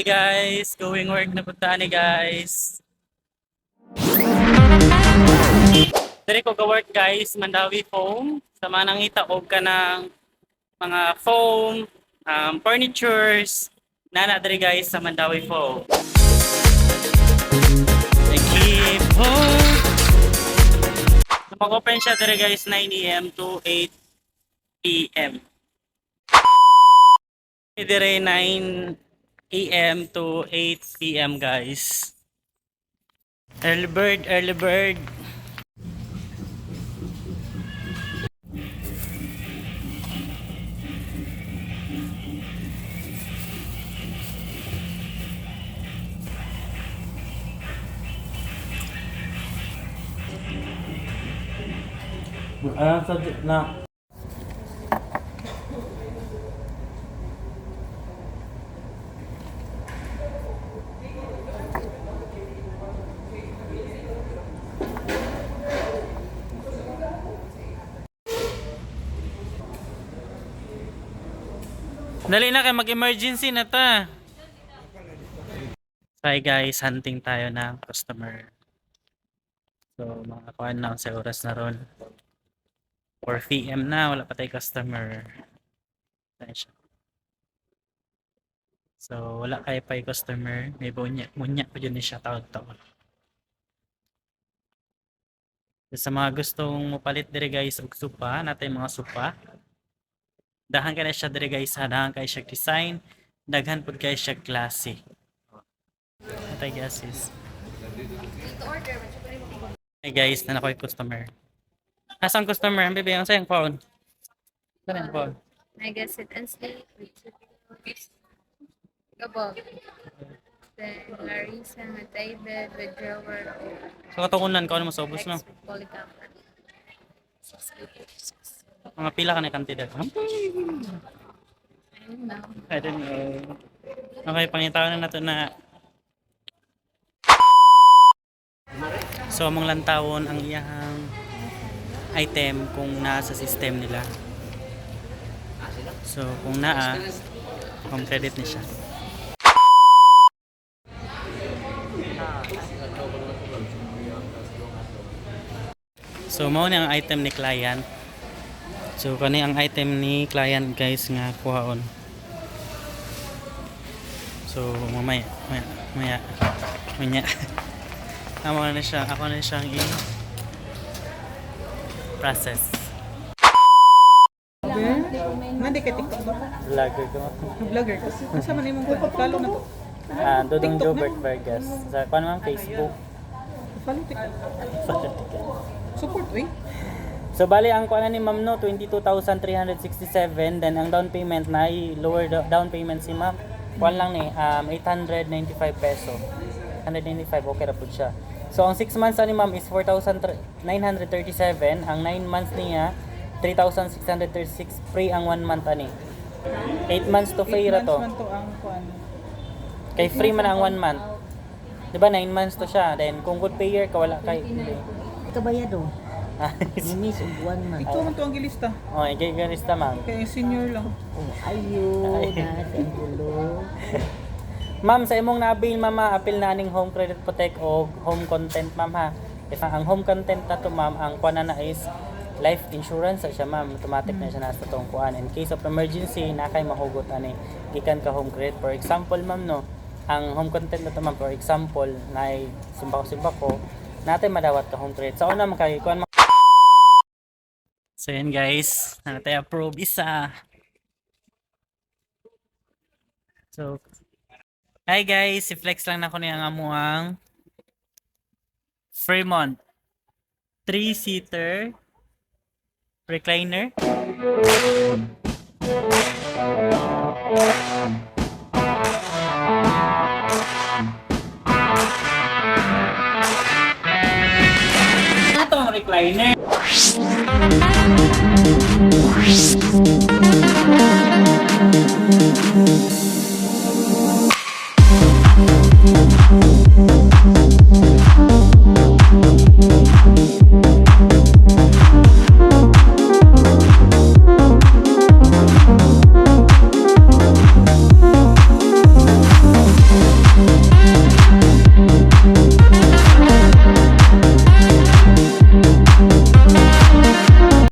Hi guys, going work na punta ni guys. Dire ko ka-work guys, Mandawi Foam. Sa mga nangita og ka ng mga foam, um, furnitures, nana dire guys sa Mandawi Foam. I keep home. Mag-open siya dire guys 9 a.m. to 8 p.m. Dire 9 a.m. to 8 p.m. guys. Early bird, early bird. Ano sa na? Dali na kayo, mag-emergency na ta. Hi guys, hunting tayo ng customer. So, mga kuhan na sa oras na ron. 4 p.m. na, wala pa tayo customer. Tayo siya. So, wala kayo pa customer. May bunya, munya pa dyan siya taon-taon. Sa mga gustong mapalit dire guys og supa, natay mga supa. Dahan ka na siya dire guys, ha? dahan kay siya design, daghan pud kay siya klase. Natay gases. Hey guys, na ako yung customer. Nasaan customer? Ang bibigyan sa yung phone. Saan yung phone? I guess with two pillows. Gabo. Then Larissa David with drawer So katukunan ko ano mo sa ubos no? polycomfort. Mga pila ka na kantidad. I don't know. Okay, pangitaw na nato na So among lantawon ang iyang item kung naa sa system nila. So kung naa, home credit ni siya. So mao ni ang item ni client. So kani ang item ni client guys nga kuhaon. So mamaya, maya, maya, maya. Amo na siya, ako na siyang i process. Nandi ka TikTok ba? Vlogger ko. Vlogger ka? Asa man imong? Follow na to. Ah, Dodong Jobert Vargas. Sa kuan man Facebook. Follow TikTok. Support, uy. So bali ang kuan ni Ma'am no 22,367 then ang down payment na ay lower do- down payment si Ma'am. Kuan lang ni um 895 peso. 195 okay ra pud siya. So ang 6 months ani Ma'am is 4,937, ang 9 months niya 3,636 free ang 1 month ani. 8 months to free ra Eight to. months man to ang kwan. Kay free man ang 1 month. 'Di ba 9 months to siya. Then kung good payer ka wala kay hindi. Kabayado. Linis og one month. Ikaw man to ang gilista. oh, igay ganista ma'am. Kaya senior lang. Oh, ayo Ay. na sa. Ma'am, sa imong na-avail mama, apil na aning home credit protect o home content ma'am ha. If ang home content na to ma'am, ang kuan na is life insurance sa siya ma'am, automatic na siya nasa tong kuan. In case of emergency, na kay mahugot ani gikan ka home credit. For example ma'am no, ang home content na to ma'am, for example, na simba ko simba ko, natin madawat ka home credit. Sa una man kay kuan So yun guys, natin approve isa. So, hi guys, i-flex lang na ko niya nga mo ang Fremont 3-seater recliner.